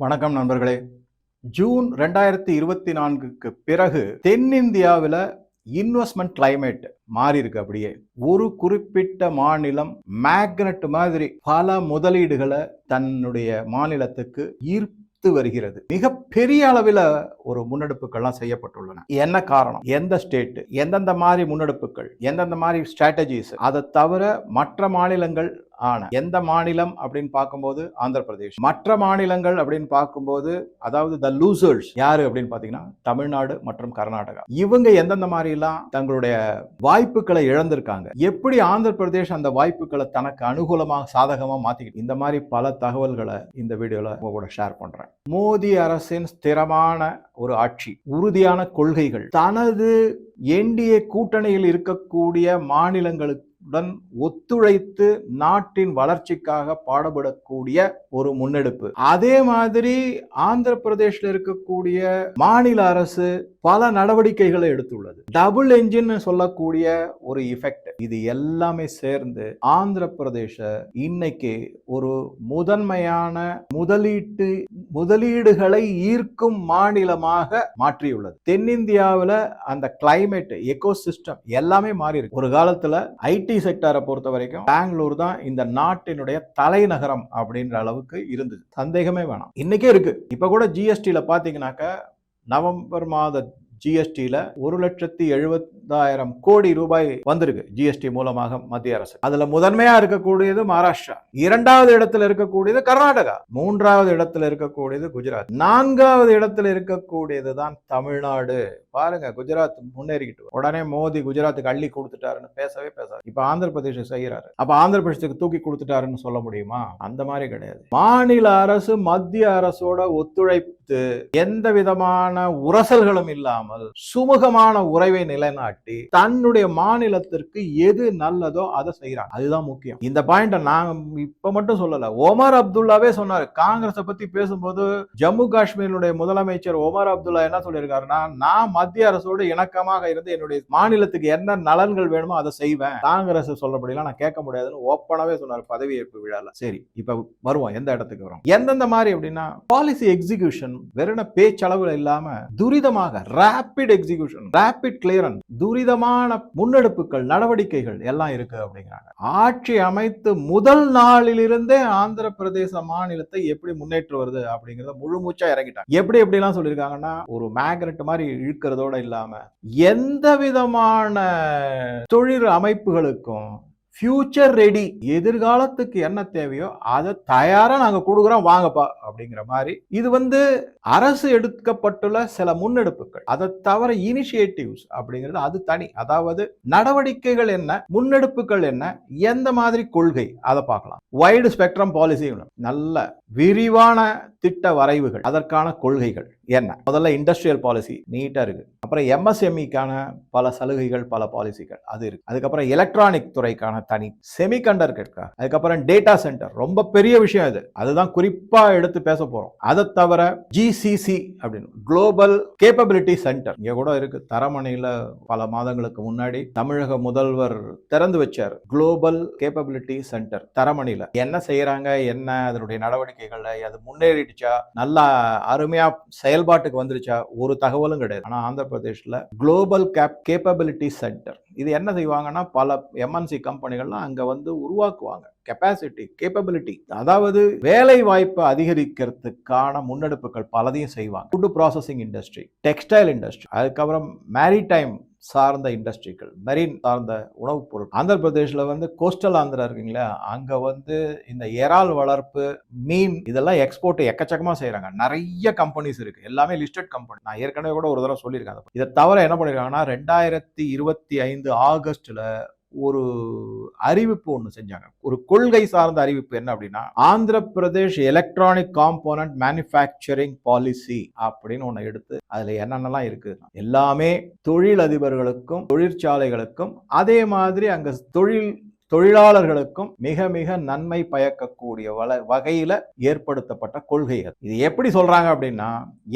வணக்கம் நண்பர்களே. ஜூன் ரெண்டாயிரத்தி இருபத்தி நான்குக்கு பிறகு தென்னிந்தியாவில் இன்வெஸ்ட்மெண்ட் கிளைமேட் மாறி இருக்கு அப்படியே. ஒரு குறிப்பிட்ட மாநிலம் மேக்னெட் மாதிரி பல முதலீடுகளை தன்னுடைய மாநிலத்துக்கு ஈர்த்து வருகிறது. மிக பெரிய அளவில் ஒரு முன்னெடுப்புகள்லாம் செய்யப்பட்டுள்ளன. என்ன காரணம்? எந்த ஸ்டேட் எந்தெந்த மாதிரி முன்னெடுப்புகள்? எந்தெந்த மாதிரி ஸ்ட்ராட்டஜிஸ் அதை தவிர மற்ற மாநிலங்கள் ஆன எந்த மாநிலம் அப்படின்னு பார்க்கும்போது ஆந்திர பிரதேஷ் மற்ற மாநிலங்கள் அப்படின்னு பார்க்கும்போது அதாவது த லூசர்ஸ் யாரு அப்படின்னு பார்த்தீங்கன்னா தமிழ்நாடு மற்றும் கர்நாடகா. இவங்க எந்தெந்த மாதிரி எல்லாம் தங்களுடைய வாய்ப்புகளை இழந்திருக்காங்க? எப்படி ஆந்திர பிரதேஷ் அந்த வாய்ப்புகளை தனக்கு அனுகூலமாக சாதகமாக மாத்திக்கிட்டு இந்த மாதிரி பல தகவல்களை இந்த வீடியோல உங்க கூட ஷேர் பண்றேன். மோடி அரசின் ஸ்திரமான ஒரு ஆட்சி உறுதியான கொள்கைகள் தனது என்டிஏ கூட்டணியில் இருக்கக்கூடிய மாநிலங்களுக்கு உடன் ஒத்துழைத்து நாட்டின் வளர்ச்சிக்காக பாடுபடக்கூடிய ஒரு முன்னெடுப்பு. அதே மாதிரி ஆந்திர பிரதேஷ்ல இருக்கக்கூடிய மாநில அரசு பல நடவடிக்கைகளை எடுத்துள்ளது. டபுள் என்ஜின் சொல்லக்கூடிய ஒரு இஃபெக்ட் இது எல்லாமே சேர்ந்து ஆந்திர பிரதேச இன்னைக்கு ஒரு முதன்மையான முதலீட்டு முதலீடுகளை ஈர்க்கும் மாநிலமாக மாற்றியுள்ளது. தென்னிந்தியாவில் அந்த கிளைமேட் எக்கோசிஸ்டம் எல்லாமே மாறி இருக்கு ஒரு காலத்துல ஐடி செக்டரை பொறுத்த வரைக்கும் பெங்களூர் தான் இந்த நாட்டினுடைய தலைநகரம் அப்படின்ற அளவுக்கு இருந்தது. சந்தேகமே வேணாம். இன்னைக்கே இருக்கு. இப்ப கூட ஜிஎஸ்டியில பாத்தீங்கன்னாக்க நவம்பர் மாத ஜிஎஸ்டியில ஒரு லட்சத்தி எழுபதாயிரம் கோடி ரூபாய் வந்திருக்கு ஜிஎஸ்டி மூலமாக மத்திய அரசு. அதுல முதன்மையா இருக்கக்கூடியது மகாராஷ்டிரா. இரண்டாவது இடத்துல இருக்கக்கூடியது கர்நாடகா. மூன்றாவது இடத்துல இருக்கக்கூடியது குஜராத். நான்காவது இடத்துல இருக்கக்கூடியது தான் தமிழ்நாடு. பாருங்க குஜராத் முன்னேறிக்கிட்டு உடனே மோடி குஜராத்துக்கு அள்ளி கொடுத்துட்டாருன்னு பேசவே பேசாது. இப்ப ஆந்திர பிரதேசம் செய்யறாரு அப்ப ஆந்திர பிரதேசத்துக்கு தூக்கி கொடுத்துட்டாருன்னு சொல்ல முடியுமா? அந்த மாதிரி கிடையாது. மாநில அரசு மத்திய அரசோட ஒத்துழைப்பு எந்த விதமான உரசல்களும் இல்லாமல் சுமூகமான உறவை நிலைநாட்டி தன்னுடைய மாநிலத்திற்கு எது நல்லதோ அதை செய்யறாங்க அதுதான் முக்கியம். இந்த பாயிண்ட நான் இப்ப மட்டும் சொல்லல. ஒமர் அப்துல்லாவே சொன்னாரு. காங்கிரஸை பத்தி பேசும்போது ஜம்மு காஷ்மீருடைய முதலமைச்சர் ஒமர் அப்துல்லா என்ன சொல்லியிருக்காருன்னா நான் மத்திய அரசோடு இணக்கமாக இருந்து என்னுடைய மாநிலத்துக்கு என்ன நலன்கள் வேணுமோ அதை செய்வேன். காங்கிரஸ் சொல்றபடிலாம் நான் கேட்க முடியாதுன்னு ஓப்பனாவே சொன்னார் பதவியேற்பு விழால. சரி இப்ப வருவோம். எந்த இடத்துக்கு வரும்? எந்தெந்த மாதிரி அப்படின்னா பாலிசி எக்ஸிகியூஷன் வெறும் பேச்சளவுல இல்லாம துரிதமாக ரேபிட் எக்ஸிகியூஷன் ரேபிட் கிளியரன்ஸ் துரிதமான முன்னெடுப்புகள் நடவடிக்கைகள் எல்லாம் இருக்கு அப்படிங்கிறாங்க. ஆட்சி அமைத்து முதல் நாளிலிருந்தே ஆந்திர பிரதேச மாநிலத்தை எப்படி முன்னேற்று வருது அப்படிங்கறத முழு மூச்சா இறங்கிட்டாங்க. எப்படி எப்படிலாம் சொல்லியிருக்காங்கன்னா ஒரு மேக்னெட் மாதிரி இழுக்கிறதோட இல்லாம எந்த விதமான தொழில் அமைப்புகளுக்கும் ஃபியூச்சர் ரெடி எதிர்காலத்துக்கு என்ன தேவையோ அதை தயாரா நாங்க கொடுக்குறோம் வாங்கப்பா அப்படிங்கிற மாதிரி. இது வந்து அரசு எடுக்கப்பட்டுள்ள சில முன்னெடுப்புகள். அதை தவிர இனிஷியேட்டிவ்ஸ் அப்படிங்கிறது அது தனி. அதாவது நடவடிக்கைகள் என்ன முன்னெடுப்புகள் என்ன எந்த மாதிரி கொள்கை அதை பார்க்கலாம். வைடு ஸ்பெக்ட்ரம் பாலிசி நல்ல விரிவான திட்ட வரைவுகள். அதற்கான கொள்கைகள் என்ன? முதல்ல இண்டஸ்ட்ரியல் பாலிசி நீட்டா இருக்கு. அப்புறம் எம்எஸ்எம்இக்கான பல சலுகைகள் பல பாலிசிகள் அது இருக்கு. அதுக்கப்புறம் எலக்ட்ரானிக் துறைக்கான தனி செமிகண்டக்டர் அதுக்கப்புறம் டேட்டா சென்டர் ரொம்ப பெரிய விஷயம் இது. அதுதான் குறிப்பா எடுத்து பேச போறோம். அதை தவிர ஜிசிசி அப்படின்னு குளோபல் கேப்பபிலிட்டி சென்டர் இங்க கூட இருக்கு. தரமணியில பல மாதங்களுக்கு முன்னாடி தமிழக முதல்வர் திறந்து வச்சார். குளோபல் கேப்பபிலிட்டி சென்டர் தரமணியில. என்ன செய்யறாங்க? என்ன? அதனுடைய நடவடிக்கைகள் அது முன்னேறிடுச்சா? நல்லா அருமையா செயல்பாட்டுக்கு வந்துருச்சா? ஒரு தகவலும் கிடையாது. ஆனா ஆந்திர பிரதேஷ்ல குளோபல் கேப் கேப்பபிலிட்டி சென்டர் இது என்ன செய்வாங்கன்னா பல எம்என்சி கம்பெனிகள்லாம் அங்கே வந்து உருவாக்குவாங்க. கெப்பாசிட்டி கேப்பபிலிட்டி அதாவது வேலை வாய்ப்பை அதிகரிக்கிறதுக்கான முன்னெடுப்புகள் பலதையும் செய்வாங்க. Food processing industry textile industry அதுக்கப்புறம் மேரிடைம் சார்ந்த இண்டஸ்ட்ரிகள் மெரின் சார்ந்த உணவுப் பொருள் ஆந்திர பிரதேஷ்ல வந்து கோஸ்டல் ஆந்திரா இருக்குங்களா? அங்கே வந்து இந்த இறால் வளர்ப்பு மீன் இதெல்லாம் எக்ஸ்போர்ட் எக்கச்சக்கமாக செய்கிறாங்க நிறைய கம்பெனிஸ் இருக்குது எல்லாமே லிஸ்டட் கம்பெனி நான் ஏற்கனவே கூட ஒரு தடவை சொல்லியிருக்கேன் இதை தவிர என்ன பண்ணியிருக்காங்கன்னா ரெண்டாயிரத்தி இருபத்தி ஐந்து ஆகஸ்ட்டில் ஒரு அறிவிப்பு ஒன்று செஞ்சாங்க. ஒரு கொள்கை சார்ந்த அறிவிப்பு என்ன அப்படின்னா Andhra Pradesh electronic component manufacturing policy அப்படின்னு ஒன்று எடுத்து அதில் என்னென்னலாம் இருக்கு. எல்லாமே தொழில் அதிபர்களுக்கும் தொழிற்சாலைகளுக்கும் அதே மாதிரி அங்கே தொழில் தொழிலாளர்களுக்கும் மிக மிக நன்மை பயக்கக்கூடிய வள வகையில் ஏற்படுத்தப்பட்ட கொள்கைகள். இது எப்படி சொல்கிறாங்க அப்படின்னா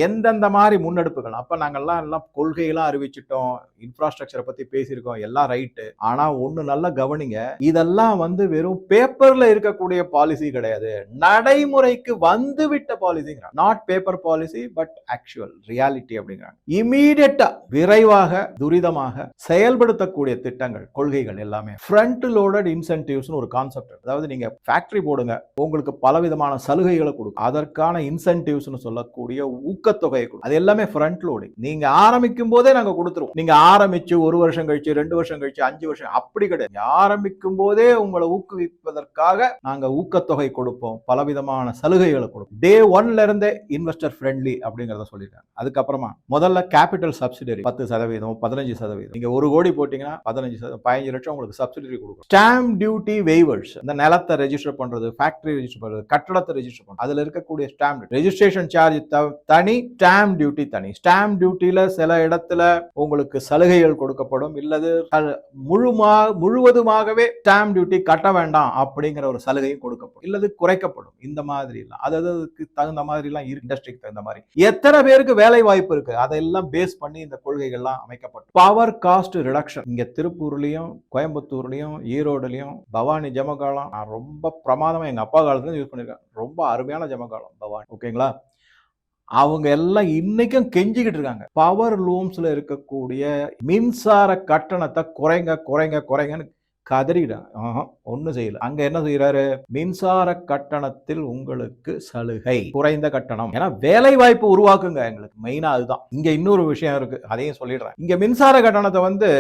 எந்தெந்த மாதிரி முன்னெடுப்புகள் அப்போ நாங்கள்லாம் எல்லாம் கொள்கையெல்லாம் அறிவிச்சிட்டோம் இன்ஃப்ராஸ்ட்ரக்சரை பற்றி பேசியிருக்கோம் எல்லாம் ரைட்டு. ஆனால் ஒன்று நல்லா கவனிங்க இதெல்லாம் வந்து வெறும் பேப்பரில் இருக்கக்கூடிய பாலிசி கிடையாது. நடைமுறைக்கு வந்து விட்ட பாலிசிங்கிறாங்க not paper policy but actual reality அப்படிங்கிறாங்க. இமீடியட்டாக விரைவாக துரிதமாக செயல்படுத்தக்கூடிய திட்டங்கள் கொள்கைகள் எல்லாமே. ஃப்ரண்ட் லோடட் இன்சென்டிவ்ஸ்னு ஒரு கான்செப்ட் அதாவது நீங்கள் ஃபேக்ட்ரி போடுங்க உங்களுக்கு பலவிதமான சலுகைகளை கொடுக்கும். அதற்கான இன்சென்டிவ்ஸ்னு சொல்லக்கூடிய ஊக்கத்தொகையை கொடுக்கும். அது எல்லாமே ஃப்ரண்ட் லோடிங் நீங்க ஆரம்பிக்கும் போதே நாங்க கொடுத்துருவோம். நீங்க ஆரம்பிச்சு ஒரு வருஷம் கழிச்சு ரெண்டு வருஷம் கழிச்சு அஞ்சு வருஷம் அப்படி கிடையாது. ஆரம்பிக்கும் போதே உங்களை ஊக்குவிப்பதற்காக நாங்க ஊக்கத்தொகை கொடுப்போம். பலவிதமான சலுகைகளை கொடுப்போம். டே ஒன்ல இருந்தே இன்வெஸ்டர் ஃப்ரெண்ட்லி அப்படிங்கறத சொல்லிட்டாங்க. அதுக்கப்புறமா முதல்ல கேபிட்டல் சப்சிடரி பத்து சதவீதம் பதினஞ்சு சதவீதம். நீங்க ஒரு கோடி போட்டீங்கன்னா பதினஞ்சு சதவீதம் பதினஞ்சு லட்சம் உங்களுக்கு சப்சிடரி கொடுக்கும் ஸ்டாம்ப் டியூட்டி வெய்வர்ஸ் இந்த நிலத்தை ரெஜிஸ்டர் பண்றது ஃபேக்டரி ரெஜிஸ்டர் பண்றது கட்டடத்தை ரெஜிஸ்டர் பண்றது. அதுல இருக்கக்கூடிய ஸ்டாம்ப் ரெஜிஸ்ட்ரேஷன் சார்ஜ் தனி ஸ்டாம்ப் டியூட்டி தனி. ஸ்டாம்ப் டியூட்டியில சில இடத்துல உங்களுக்கு சலுகைகள் கொடுக்கப்படும். இல்லது முழுமா முழுவதுமாகவே ஸ்டாம்ப் டியூட்டி கட்ட வேண்டாம் அப்படிங்கிற ஒரு சலுகையும் கொடுக்கப்படும். இல்லது குறைக்கப்படும். இந்த மாதிரி எல்லாம் அது அதுக்கு தகுந்த மாதிரி எல்லாம் இண்டஸ்ட்ரிக்கு தகுந்த மாதிரி. எத்தனை பேருக்கு வேலை வாய்ப்பு இருக்கு? அதெல்லாம் பேஸ் பண்ணி இந்த கொள்கைகள்லாம் அமைக்கப்படும் பவர் காஸ்ட் ரிடக்ஷன் இங்க திருப்பூர்லயும் கோயம்புத்தூர்லயும் ஈரோடுலயும் பவானி ஜமகாலம் நான் ரொம்ப பிரமாதமாக எங்கள் அப்பா காலத்துலேருந்து யூஸ் பண்ணியிருக்கேன் ரொம்ப அருமையான ஜமகாலம் பவானி. ஓகேங்களா அவங்க எல்லாம் இன்னைக்கும் கெஞ்சிக்கிட்டு இருக்காங்க. பவர் லூம்ஸில் இருக்கக்கூடிய மின்சார கட்டணத்தை குறைங்க குறைங்க குறைங்கன்னு கதறிட்டாங்க ஒன்றும் செய்யல. அங்க என்ன செய்யறாரு மின்சார கட்டணத்தில் உங்களுக்கு சலுகை. குறைந்த கட்டணம். ஏன்னா வேலை வாய்ப்பு உருவாக்குங்க எங்களுக்கு. மெயினா அதுதான். இங்க இன்னொரு விஷயம் இருக்கு. அதையும் சொல்லிடுறேன். இங்க மின்சார கட்டணத்தை வந்து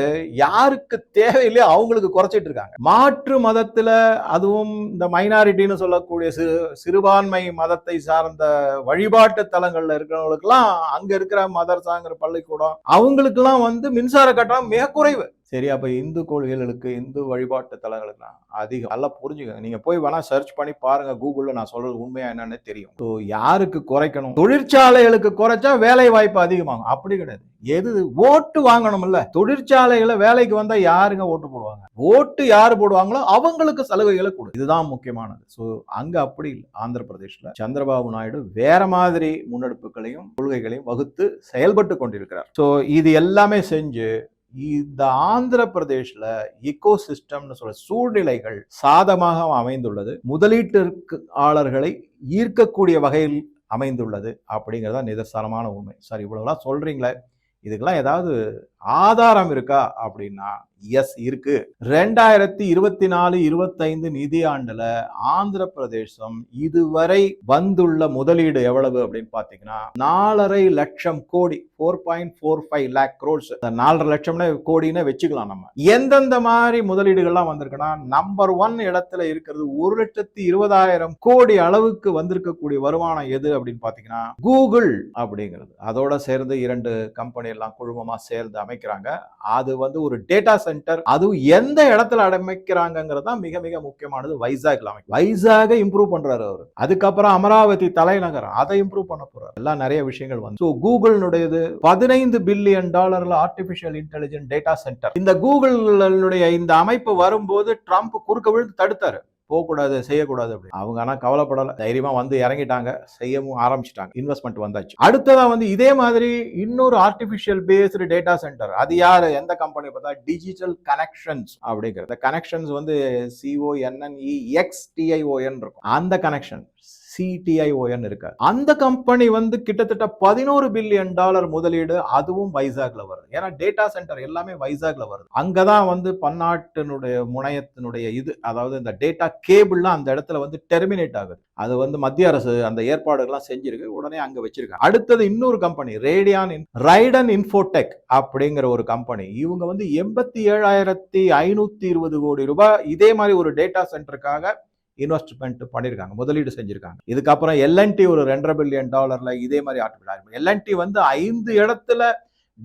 யாருக்கு தேவையில்லையோ அவங்களுக்கு குறைச்சிட்டு இருக்காங்க. மாற்று மதத்துல அதுவும் இந்த மைனாரிட்டின்னு சொல்லக்கூடிய சிறு சிறுபான்மை மதத்தை சார்ந்த வழிபாட்டு தலங்கள்ல இருக்கிறவங்களுக்குலாம் அங்க இருக்கிற மதரசாங்கிற பள்ளிக்கூடம் அவங்களுக்குலாம் வந்து மின்சார கட்டணம் மிக குறைவு. சரி அப்போ இந்து கோள்களுக்கு இந்து வழிபாட்டு தலங்களுக்குலாம் அதிகம். நல்லா புரிஞ்சுக்கோங்க. நீங்கள் போய் வேணால் சர்ச் பண்ணி பாருங்கள் கூகுளில் நான் சொல்கிறது உண்மையாக என்னன்னு தெரியும். ஸோ யாருக்கு குறைக்கணும்? தொழிற்சாலைகளுக்கு குறைச்சா வேலை வாய்ப்பு அதிகமாகும். அப்படி கிடையாது. எது ஓட்டு வாங்கணும்ல? தொழிற்சாலைகளை வேலைக்கு வந்தால் யாருங்க ஓட்டு போடுவாங்க? ஓட்டு யார் போடுவாங்களோ அவங்களுக்கு சலுகைகளை கொடு. இதுதான் முக்கியமானது. ஸோ அங்கே அப்படி இல்லை. ஆந்திர பிரதேஷில் சந்திரபாபு நாயுடு வேற மாதிரி முன்னெடுப்புகளையும் கொள்கைகளையும் வகுத்து செயல்பட்டு கொண்டிருக்கிறார். ஸோ இது எல்லாமே செஞ்சு இந்த ஆந்திர பிரதேஷ்ல இக்கோ சிஸ்டம்னு சொல்ற சூழ்நிலைகள் சாதமாக அமைந்துள்ளது. முதலீட்டுஆளர்களை ஈர்க்கக்கூடிய வகையில் அமைந்துள்ளது அப்படிங்கிறதா நிதர்சனமான உண்மை. சார் இவ்வளவுலாம் சொல்றீங்களே இதுக்கெல்லாம் ஏதாவது ஆதாரம் இருக்கா அப்படின்னா எஸ் இருக்கு. ரெண்டாயிரத்தி இருபத்தி நாலு இருபத்தைந்து நிதியாண்டுல ஆந்திர பிரதேசம் இதுவரை வந்துள்ள முதலீடு எவ்வளவு அப்படின்னு பாத்தீங்கன்னா நாலரை லட்சம் கோடி four point four five lakh crores நாலரை லட்சம்னு கோடின்னு வச்சுக்கலாம் நம்ம. எந்தெந்த மாதிரி முதலீடுகள்லாம் வந்திருக்குன்னா நம்பர் ஒன் இடத்துல இருக்கிறது ஒரு லட்சத்தி இருபதாயிரம் கோடி அளவுக்கு வந்திருக்கக்கூடிய வருமானம் எது அப்படின்னு பாத்தீங்கன்னா கூகுள் அப்படிங்கிறது. அதோட சேர்ந்து இரண்டு கம்பெனி எல்லாம் குழுமமா சேர்ந்து அமைக்கிறாங்க. அது வந்து ஒரு டேட்டா சென்டர் அதுவும் எந்த இடத்துல அமைக்கிறாங்கிறது தான் மிக மிக முக்கியமானது வைசாக்ல அமைக்கும் வைசாக இம்ப்ரூவ் பண்றாரு அவர். அதுக்கப்புறம் அமராவதி தலைநகரம் அதை இம்ப்ரூவ் பண்ண போறாரு. எல்லாம் நிறைய விஷயங்கள் வந்து. ஸோ கூகுள்னுடையது பதினைந்து பில்லியன் டாலர்ல ஆர்டிபிஷியல் இன்டெலிஜென்ட் டேட்டா சென்டர் இந்த கூகுளுடைய இந்த அமைப்பு வரும்போது ட்ரம்ப் குறுக்க விழுந்து தடுத்தாரு. போகக்கூடாது செய்யக்கூடாது அப்படி அவங்க ஆனா கவலைப்படலை. தைரியமா வந்து இறங்கிட்டாங்க. செய்யவும் ஆரம்பிச்சிட்டாங்க. இன்வெஸ்ட்மெண்ட் வந்தாச்சு. அடுத்ததா வந்து இதே மாதிரி இன்னொரு ஆர்டிபிஷியல் பேஸ்டு டேட்டா சென்டர் அது யார்? எந்த கம்பெனி பார்த்தா டிஜிட்டல் கனெக்ஷன்ஸ் அப்படிங்கிறது கனெக்ஷன்ஸ் வந்து சிஓஎன்என்இ எக்ஸ் டிஐஓஎன் இருக்கும். அந்த கனெக்ஷன் சிடிஐஓஎன் இருக்கு அந்த கம்பெனி வந்து கிட்டத்தட்ட பதினோரு பில்லியன் டாலர் முதலீடு அதுவும் வைசாக்ல வருது. ஏன்னா டேட்டா சென்டர் எல்லாமே வைசாக்ல வருது. அங்கதான் வந்து பன்னாட்டினுடைய முனையத்தினுடைய இது அதாவது இந்த டேட்டா கேபிள்லாம் அந்த இடத்துல வந்து டெர்மினேட் ஆகுது. அது வந்து மத்திய அரசு அந்த ஏற்பாடுகள்லாம் செஞ்சிருக்கு. உடனே அங்க வச்சிருக்காங்க. அடுத்தது இன்னொரு கம்பெனி ரேடியான் ரைடன் இன்ஃபோடெக் அப்படிங்கிற ஒரு கம்பெனி இவங்க வந்து எண்பத்தி ஏழாயிரத்தி ஐநூத்தி இருபது கோடி ரூபாய் இதே மாதிரி ஒரு டேட்டா சென்டருக்காக இன்வெஸ்ட்மெண்ட் பண்ணியிருக்காங்க முதலீடு செஞ்சுருக்காங்க. இதுக்கப்புறம் எல்என்டி ஒரு ரெண்டரை பில்லியன் டாலரில் இதே மாதிரி ஆர்டிபிள் எல்என்டி வந்து ஐந்து இடத்துல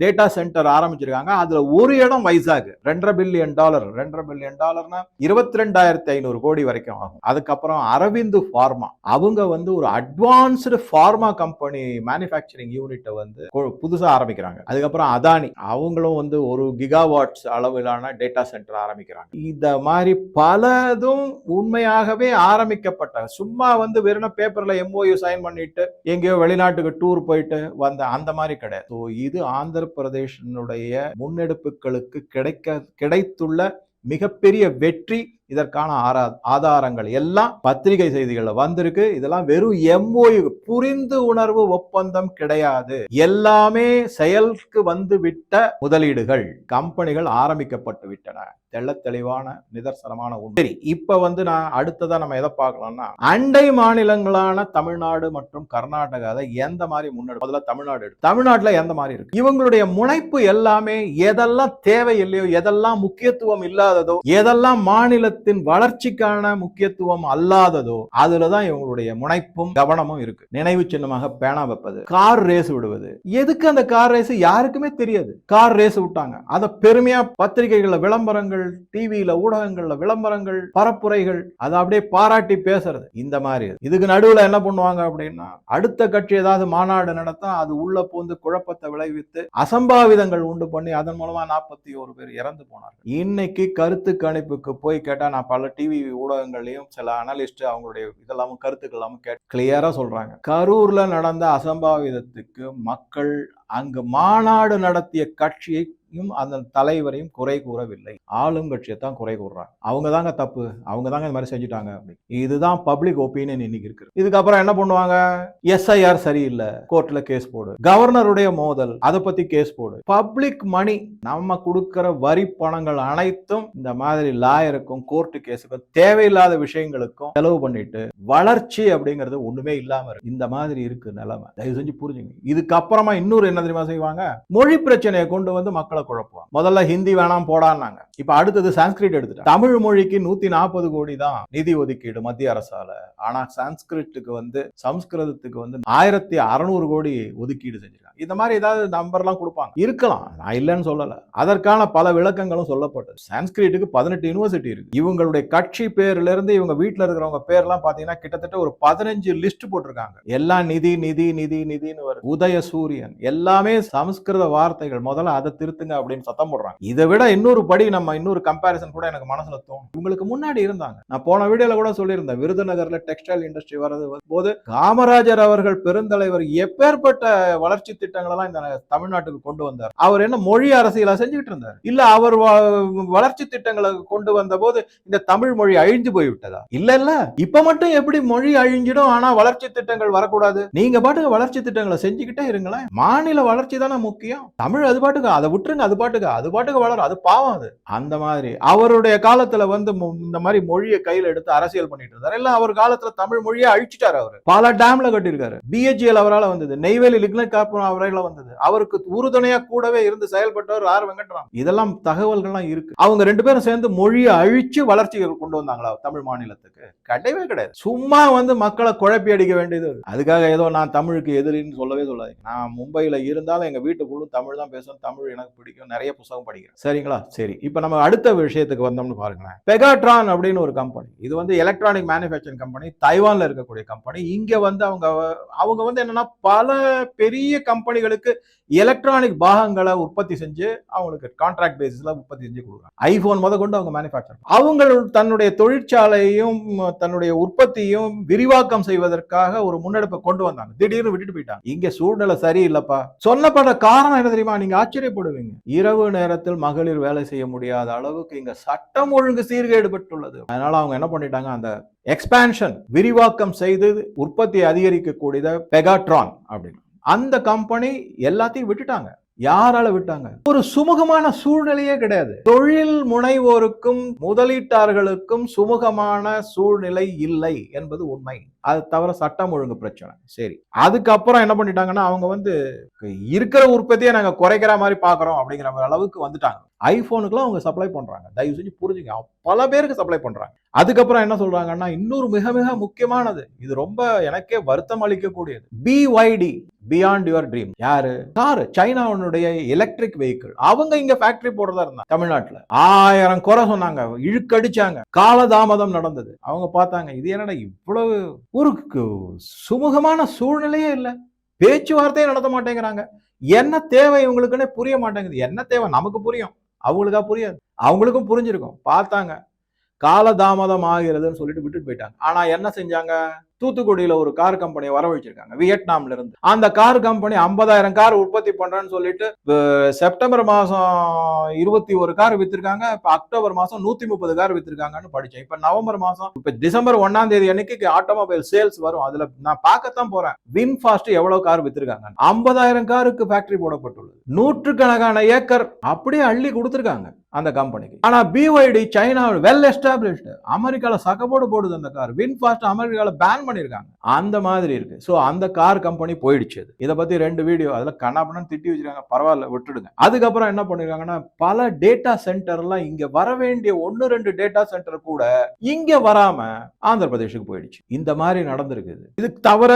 டேட்டா சென்டர் ஆரம்பிச்சிருக்காங்க. அதுல ஒரு இடம் வைசாக் ரெண்டரை பில்லியன் டாலர் ரெண்டரை பில்லியன் டாலர்னா இருபத்தி ரெண்டாயிரத்தி ஐநூறு கோடி வரைக்கும் ஆகும். அதுக்கப்புறம் அரவிந்த் ஃபார்மா அவங்க வந்து ஒரு அட்வான்ஸ்டு ஃபார்மா கம்பெனி மேனுஃபேக்சரிங் யூனிட்டை வந்து புதுசாக ஆரம்பிக்கிறாங்க. அதுக்கப்புறம் அதானி அவங்களும் வந்து ஒரு கிகாவாட்ஸ் அளவிலான டேட்டா சென்டர் ஆரம்பிக்கிறாங்க. இந்த மாதிரி பலதும் உண்மையாகவே ஆரம்பிக்கப்பட்ட சும்மா வந்து வெறும் பேப்பர்ல எம்ஓயு சைன் பண்ணிட்டு எங்கேயோ வெளிநாட்டுக்கு டூர் போயிட்டு வந்த அந்த மாதிரி கிடையாது. ஸோ இது ஆந்திர பிரதேசனுடைய முன்னெடுப்புகளுக்கு கிடைக்க கிடைத்துள்ள மிகப்பெரிய வெற்றி இதற்கான ஆரா ஆதாரங்கள் எல்லாம் பத்திரிகை செய்திகள்ல வந்திருக்கு. இதெல்லாம் வெறும் எம்ஓயு புரிந்து உணர்வு ஒப்பந்தம் கிடையாது. எல்லாமே செயலுக்கு வந்து விட்ட முதலீடுகள். கம்பெனிகள் ஆரம்பிக்கப்பட்டு விட்டன. தெள்ள தெளிவான நிதர்சனமான உண்மை சரி இப்ப வந்து நான் அடுத்ததா நம்ம எதை பார்க்கலாம்னா அண்டை மாநிலங்களான தமிழ்நாடு மற்றும் கர்நாடகா எந்த மாதிரி முன்னெடு முதல்ல தமிழ்நாடு தமிழ்நாட்டில் தமிழ்நாட்டுல எந்த மாதிரி இருக்கு? இவங்களுடைய முனைப்பு எல்லாமே எதெல்லாம் தேவை இல்லையோ எதெல்லாம் முக்கியத்துவம் இல்லாததோ எதெல்லாம் மாநில மாநிலத்தின் வளர்ச்சிக்கான முக்கியத்துவம் அல்லாததோ அதுலதான் இவங்களுடைய முனைப்பும் கவனமும் இருக்கு. நினைவு சின்னமாக பேனா வைப்பது கார் ரேஸ் விடுவது. எதுக்கு அந்த கார் ரேஸ்? யாருக்குமே தெரியாது. கார் ரேஸ் விட்டாங்க. அதை பெருமையா பத்திரிகைகள்ல விளம்பரங்கள் டிவியில ஊடகங்கள்ல விளம்பரங்கள் பரப்புரைகள் அதை அப்படியே பாராட்டி பேசுறது. இந்த மாதிரி இதுக்கு நடுவுல என்ன பண்ணுவாங்க அப்படின்னா அடுத்த கட்சி ஏதாவது மாநாடு நடத்தா அது உள்ள போந்து குழப்பத்தை விளைவித்து அசம்பாவிதங்கள் உண்டு பண்ணி அதன் மூலமா நாற்பத்தி ஒரு பேர் இறந்து போனார்கள். இன்னைக்கு கருத்து கணிப்புக்கு போய் கேட்டா நான் பல டிவி ஊடகங்களையும் சில அனலிஸ்ட் அவங்களுடைய இதெல்லாம் கருத்துக்கள் எல்லாம் கே கிளியரா சொல்றாங்க. கரூர்ல நடந்த அசம்பாவிதத்துக்கு மக்கள் அங்கு மாநாடு நடத்திய கட்சியை கட்சியையும் அந்த தலைவரையும் குறை கூறவில்லை. ஆளும் கட்சியை தான் குறை கூறுறாங்க. அவங்க தாங்க தப்பு. அவங்க தாங்க இந்த மாதிரி செஞ்சுட்டாங்க அப்படின்னு. இதுதான் பப்ளிக் ஒப்பீனியன் இன்னைக்கு இருக்கு இதுக்கப்புறம் என்ன பண்ணுவாங்க? எஸ்ஐஆர் சரியில்லை. கோர்ட்ல கேஸ் போடு. கவர்னருடைய மோதல். அதை பத்தி கேஸ் போடு. பப்ளிக் மணி நம்ம கொடுக்கிற வரி பணங்கள் அனைத்தும் இந்த மாதிரி லாயருக்கும் கோர்ட்டு கேஸுக்கும் தேவையில்லாத விஷயங்களுக்கும் செலவு பண்ணிட்டு வளர்ச்சி அப்படிங்கிறது ஒண்ணுமே இல்லாம இருக்கு. இந்த மாதிரி இருக்கு நிலைமை. தயவு செஞ்சு புரிஞ்சுங்க. இதுக்கப்புறமா இன்னொரு என்ன தெரியுமா செய்வாங்க? மொழி பிரச்சனையை கொண்டு வந்து மக்கள் குழப்புவாங்க முதல்ல ஹிந்தி வேணாம் போடான்னாங்க. இப்ப அடுத்தது சான்ஸ்கிரிட் எடுத்துட்டாங்க தமிழ் மொழிக்கு நூத்தி நாற்பது கோடி தான் நிதி ஒதுக்கீடு மத்திய அரசால. ஆனா சான்ஸ்கிரிட்டுக்கு வந்து சம்ஸ்கிருதத்துக்கு வந்து ஆயிரத்தி அறுநூறு கோடி ஒதுக்கீடு செஞ்சிருக்காங்க. இந்த மாதிரி ஏதாவது நம்பர்லாம் கொடுப்பாங்க. இருக்கலாம். நான் இல்லைன்னு சொல்லல. அதற்கான பல விளக்கங்களும் சொல்லப்பட்டது. சான்ஸ்கிரிட்டுக்கு பதினெட்டு யூனிவர்சிட்டி இருக்கு. இவங்களுடைய கட்சி பேர்ல இருந்து இவங்க வீட்டுல இருக்கிறவங்க பேர்லாம் பாத்தீங்கன்னா கிட்டத்தட்ட ஒரு பதினஞ்சு லிஸ்ட் போட்டிருக்காங்க. எல்லாம் நிதி நிதி நிதி நிதின்னு வருது. உதய சூரியன் எல்லாமே சமஸ்கிருத வார்த்தைகள். முதல்ல அதை திருத்துங்க. அப்படின்னு சத்தம் போடுறாங்க. இதை விட இன்னொரு படி நம்ம இன்னொரு கம்பேரிசன் கூட எனக்கு மனசுல தோணும். இவங்களுக்கு முன்னாடி இருந்தாங்க. நான் போன வீடியோல கூட சொல்லியிருந்தேன். விருதுநகர்ல டெக்ஸ்டைல் இண்டஸ்ட்ரி வர்றது போது காமராஜர் அவர்கள் பெருந்தலைவர் எப்பேற்பட்ட வளர்ச்சி திட்டங்கள் எல்லாம் இந்த தமிழ்நாட்டுக்கு கொண்டு வந்தார். அவர் என்ன மொழி அரசியலா செஞ்சுக்கிட்டு இருந்தார். இல்ல அவர் வ- வளர்ச்சி திட்டங்களை கொண்டு வந்த போது இந்த தமிழ் மொழி அழிஞ்சு போய்விட்டதா இல்ல இல்ல. இப்ப மட்டும் எப்படி மொழி அழிஞ்சிடும் ஆனா வளர்ச்சி திட்டங்கள் வரக்கூடாது? நீங்க பாட்டுக்கு வளர்ச்சி திட்டங்களை செஞ்சுக்கிட்டே இருங்களேன். மாநில வளர்ச்சி தானே முக்கியம். தமிழ் அது பாட்டுக்கு அதை விட்டுருங்க அது பாட்டுக்கு அது பாட்டுக்கு வளரும். அது பாவம் அது. அந்த மாதிரி. அவருடைய காலத்துல வந்து மு- இந்த மாதிரி மொழியை கையில எடுத்து அரசியல் பண்ணிட்டு இருந்தாரு. இல்ல அவர் காலத்துல தமிழ் மொழியை அழிச்சிட்டாரு அவரு. பல டேம்ல கட்டியிருக்காரு. பிஹெச்எல் அவரால வந்தது. நெய்வேலி லிக்னட் கார்பன் அவரால் வந்தது. அவருக்கு உறுதுணையா கூடவே இருந்து செயல்பட்டவர் ஆர் வெங்கட்ராம். இதெல்லாம் தகவல்கள்லாம் இருக்கு. அவங்க ரெண்டு பேரும் சேர்ந்து மொழியை அழிச்சு வளர்ச்சியை கொண்டு வந்தாங்களா தமிழ் மாநிலத்துக்கு? கிடையவே கிடையாது. சும்மா வந்து மக்களை குழப்பி அடிக்க வேண்டியது அதுக்காக ஏதோ நான் தமிழுக்கு எதிரின்னு சொல்லவே சொல்லாது நான் மும்பையில இருந்தாலும் எங்க வீட்டுக்குள்ளும் தமிழ் தான் பேசுவேன். தமிழ் எனக்கு பிடிக்கும். நிறைய புத்தகம் படிக்கிறேன். சரிங்களா? சரி. இப்போ நம்ம அடுத்த விஷயத்துக்கு வந்தோம்னு பாருங்களேன். பெகாட்ரான் அப்படின்னு ஒரு கம்பெனி இது வந்து எலக்ட்ரானிக் மேனுஃபேக்சரிங் கம்பெனி தைவான்ல இருக்கக்கூடிய கம்பெனி இங்க வந்து அவங்க அவங்க வந்து என்னன்னா பல பெரிய கம்பெனிகளுக்கு எலக்ட்ரானிக் பாகங்களை உற்பத்தி செஞ்சு அவங்களுக்கு கான்ட்ராக்ட் பேசிஸில் உற்பத்தி செஞ்சு கொடுக்குறாங்க. ஐஃபோன் முத கொண்டு அவங்க மேனுஃபேக்சர் அவங்க தன்னுடைய தொழிற்சாலையும் தன்னுடைய உற்பத்தியும் விரிவாக்கம் செய்வதற்காக ஒரு முன்னெடுப்பை கொண்டு வந்தாங்க. திடீர்னு விட்டுட்டு போயிட்டாங்க. இங்கே சூழ்நிலை சரியில்லைப்பா. சொன்னப்பட்ட காரணம் என்ன தெரியுமா? நீங்கள் ஆச்சரியப்படுவீங்க. இரவு நேரத்தில் மகளிர் வேலை செய்ய முடியாத அளவுக்கு இங்கே சட்டம் ஒழுங்கு சீர்கேடுபட்டுள்ளது. அதனால அவங்க என்ன பண்ணிட்டாங்க? அந்த எக்ஸ்பான்ஷன் விரிவாக்கம் செய்து உற்பத்தியை அதிகரிக்கக்கூடியத பெகாட்ரான் அப்படின்னு. அந்த கம்பெனி எல்லாத்தையும் விட்டுட்டாங்க. யாரால விட்டாங்க? ஒரு சுமூகமான சூழ்நிலையே கிடையாது. தொழில் முனைவோருக்கும் முதலீட்டாளர்களுக்கும் சுமூகமான சூழ்நிலை இல்லை என்பது உண்மை. அது தவிர சட்டம் ஒழுங்கு பிரச்சனை. சரி. அதுக்கப்புறம் என்ன பண்ணிட்டாங்கன்னா அவங்க வந்து இருக்கிற உற்பத்தியை நாங்க குறைக்கிற மாதிரி பாக்குறோம் அப்படிங்கிற மாதிரி அளவுக்கு வந்துட்டாங்க. ஐபோனுக்குலாம் அவங்க சப்ளை பண்றாங்க. தயவு செஞ்சு புரிஞ்சுங்க. பல பேருக்கு சப்ளை பண்றாங்க. அதுக்கப்புறம் என்ன சொல்றாங்கன்னா இன்னொரு மிக மிக முக்கியமானது. இது ரொம்ப எனக்கே வருத்தம் அளிக்கக்கூடியது. பிஒய்டி பியாண்ட் யுவர் ட்ரீம் யாரு? கார். சைனாவுடைய எலக்ட்ரிக் வெஹிக்கிள் அவங்க இங்க ஃபேக்டரி போடுறதா இருந்தாங்க தமிழ்நாட்டுல. ஆயிரம் குறை சொன்னாங்க. இழுக்கடிச்சாங்க. காலதாமதம் நடந்தது. அவங்க பார்த்தாங்க இது என்னடா இவ்வளவு ஒரு சுமூகமான சூழ்நிலையே இல்லை. பேச்சுவார்த்தையே நடத்த மாட்டேங்கிறாங்க. என்ன தேவை இவங்களுக்குன்னே புரிய மாட்டேங்குது. என்ன தேவை? நமக்கு புரியும். அவங்களுக்கா புரியாது. அவங்களுக்கும் புரிஞ்சிருக்கும். பார்த்தாங்க. காலதாமதம் ஆகிறதுன்னு சொல்லிட்டு விட்டுட்டு போயிட்டாங்க. ஆனா என்ன செஞ்சாங்க? தூத்துக்குடியில ஒரு கார் கம்பெனியை வரவழைச்சிருக்காங்க வியட்நாம்ல இருந்து அந்த கார் கம்பெனி 50000 கார் உற்பத்தி பண்றேன்னு சொல்லிட்டு செப்டம்பர் மாசம் இருபத்தி ஒரு கார் வித்திருக்காங்க. இப்ப அக்டோபர் மாசம் நூத்தி முப்பது கார் வித்திருக்காங்கன்னு படிச்சேன். இப்ப நவம்பர் மாசம் இப்ப டிசம்பர் ஒன்னாம் தேதி அன்னைக்கு ஆட்டோமொபைல் சேல்ஸ் வரும். அதுல நான் பார்க்கத்தான் போறேன். வின் ஃபாஸ்ட் எவ்வளவு கார் வித்திருக்காங்க 50000 காருக்கு ஃபேக்டரி போடப்பட்டுள்ளது. நூற்றுக்கணக்கான ஏக்கர் அப்படியே அள்ளி கொடுத்துருக்காங்க அந்த கம்பெனிக்கு ஆனா பிஒய்டி சைனா வெல் எஸ்டாப்ளிஷ்டு அமெரிக்கால சகப்போடு போடுது அந்த கார் வின் ஃபாஸ்ட் அமெரிக்கால பேன் பண்ணிருக்காங்க அந்த மாதிரி இருக்கு. ஸோ அந்த கார் கம்பெனி போயிடுச்சு அது. இதை பத்தி ரெண்டு வீடியோ அதில் கண்ணாப்பண்ணு திட்டி வச்சிருக்காங்க. பரவாயில்ல விட்டுடுங்க. அதுக்கப்புறம் என்ன பண்ணிருக்காங்கன்னா பல டேட்டா சென்டர் எல்லாம் இங்க வர வேண்டிய ஒன்னு ரெண்டு டேட்டா சென்டர் கூட இங்க வராம ஆந்திர பிரதேஷுக்கு போயிடுச்சு. இந்த மாதிரி நடந்திருக்குது இதுக்கு தவிர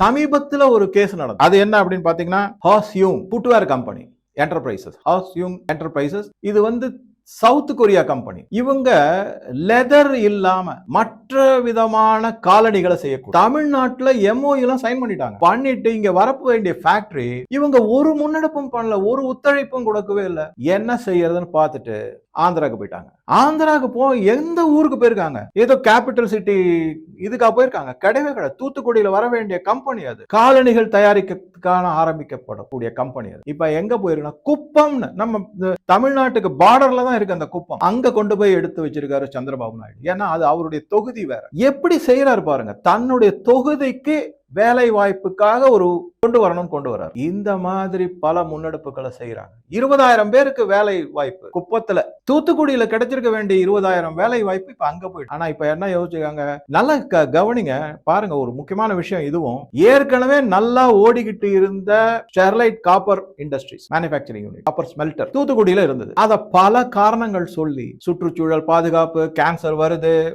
சமீபத்துல ஒரு கேஸ் நடந்தது. அது என்ன அப்படின்னு பாத்தீங்கன்னா Hwaseung footwear company enterprises Hwaseung enterprises இது வந்து சவுத் கொரியா கம்பெனி. இவங்க லெதர் இல்லாம மற்ற விதமான காலணிகளை செய்யக்கூடும் தமிழ்நாட்டுல எம்ஓ எல்லாம் சைன் பண்ணிட்டாங்க. பண்ணிட்டு இங்க வரப்ப வேண்டிய ஃபேக்டரி இவங்க ஒரு முன்னெடுப்பும் பண்ணல ஒரு ஒத்துழைப்பும் கொடுக்கவே இல்லை. என்ன செய்யறதுன்னு பார்த்துட்டு ஆந்திராக்கு போயிட்டாங்க. ஆந்திராக்கு போ எந்த ஊருக்கு போயிருக்காங்க? ஏதோ கேபிட்டல் சிட்டி இதுக்காக போயிருக்காங்க. கிடையவே கிடையாது. தூத்துக்குடியில் வர வேண்டிய கம்பெனி அது. காலணிகள் தயாரிக்கிறதுக்கான ஆரம்பிக்கப்படக்கூடிய கம்பெனி அது. இப்போ எங்க போயிருக்குன்னா குப்பம்னு நம்ம இந்த தமிழ்நாட்டுக்கு பார்டர்ல தான் இருக்கு அந்த குப்பம். அங்க கொண்டு போய் எடுத்து வச்சிருக்காரு சந்திரபாபு நாயுடு. ஏன்னா அது அவருடைய தொகுதி வேற. எப்படி செய்யறாரு பாருங்க. தன்னுடைய தொகுதிக்கு வேலை வாய்ப்புக்காக ஒரு கொண்டு வரணும்னு கொண்டு வர்றாரு. இந்த மாதிரி பல முன்னெடுப்புகளை செய்யறாங்க இருபதாயிரம் பேருக்கு வேலை வாய்ப்பு குப்பத்துல தூத்துக்குடியில கிடைச்சிருக்க வேண்டிய இருபதாயிரம் வேலை வாய்ப்பு இப்ப அங்க போயிட்டு. ஆனா இப்ப என்ன யோசிச்சுக்காங்க? நல்லா க- கவனிங்க. பாருங்க ஒரு முக்கியமான விஷயம் இதுவும். ஏற்கனவே நல்லா ஓடிக்கிட்டு இருந்த Sterlite copper industries manufacturing unit copper smelter தூத்துக்குடியில இருந்தது. அத பல காரணங்கள் சொல்லி சுற்றுச்சூழல் பாதுகாப்பு கேன்சர் வருது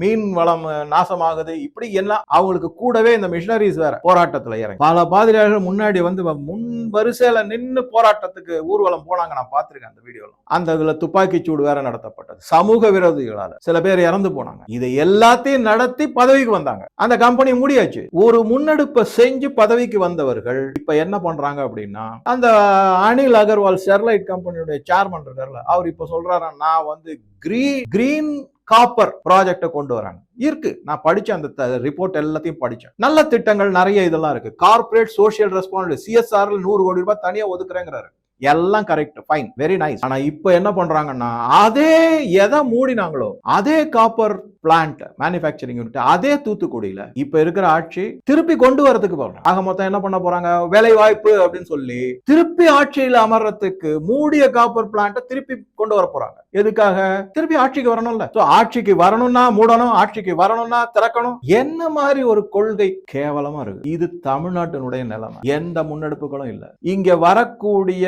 மீன் வளம் நாசமாகுது. இப்படி எல்லாம் அவங்களுக்கு கூடவே இந்த மிஷினரிஸ் வேற போராட்டத்துல இறங்கி. பல பாதிரியாளர்கள் முன்னாடி வந்து முன் வரிசையில நின்று போராட்டத்துக்கு ஊர்வலம் போனாங்க. நான் பார்த்திருக்கேன் அந்த வீடியோல அந்த இதுல துப்பாக்கி சூடு வேற நடத்தப்பட்டது. சமூக விரோதிகளால சில பேர் இறந்து போனாங்க. இதை எல்லாத்தையும் நடத்தி பதவிக்கு வந்தாங்க. அந்த கம்பெனி முடியாச்சு. ஒரு முன்னெடுப்பை செஞ்சு பதவிக்கு வந்தவர்கள் இப்ப என்ன பண்றாங்க அப்படின்னா அந்த அனில் அகர்வால் ஸ்டெர்லைட் கம்பெனியுடைய சேர்மன் இருக்கார்ல அவர் இப்ப சொல்றாரு நான் வந்து கிரீன் கிரீன் காப்பர் ப்ராஜெக்டை கொண்டு வராங்க. இருக்கு. நான் படிச்சேன் அந்த ரிப்போர்ட் எல்லாத்தையும் படிச்சேன். நல்ல திட்டங்கள் நிறைய இதெல்லாம் இருக்கு. கார்ப்பரேட் சோஷியல் ரெஸ்பான்சிபிலிட்டி சிஎஸ்ஆர்ல நூறு கோடி ரூபாய் தனியா ஒதுக்குறேங்கிறாரு. எல்லாம் கரெக்ட் ஃபைன் வெரி நைஸ் ஆனா இப்போ என்ன பண்றாங்கன்னா அதே எதை மூடினாங்களோ அதே காப்பர் பிளான்ட் மேனுஃபேக்சரிங் யூனிட் அதே தூத்துக்குடியில இப்ப இருக்கிற ஆட்சி திருப்பி கொண்டு வரதுக்கு போறாங்க. ஆக மொத்தம் என்ன பண்ண போறாங்க? வேலை வாய்ப்பு அப்படின்னு சொல்லி திருப்பி ஆட்சியில் அமர்றதுக்கு மூடிய காப்பர் பிளான்ட்டை திருப்பி கொண்டு வர போறாங்க. எதுக்காக? திருப்பி ஆட்சிக்கு வரணும்ல. ஆட்சிக்கு வரணும்னா மூடணும் ஆட்சிக்கு வரணும்னா திறக்கணும். என்ன மாதிரி ஒரு கொள்கை கேவலமா இருக்கு? இது தமிழ்நாட்டினுடைய நிலைமை. எந்த முன்னெடுப்புகளும் இல்லை. இங்க வரக்கூடிய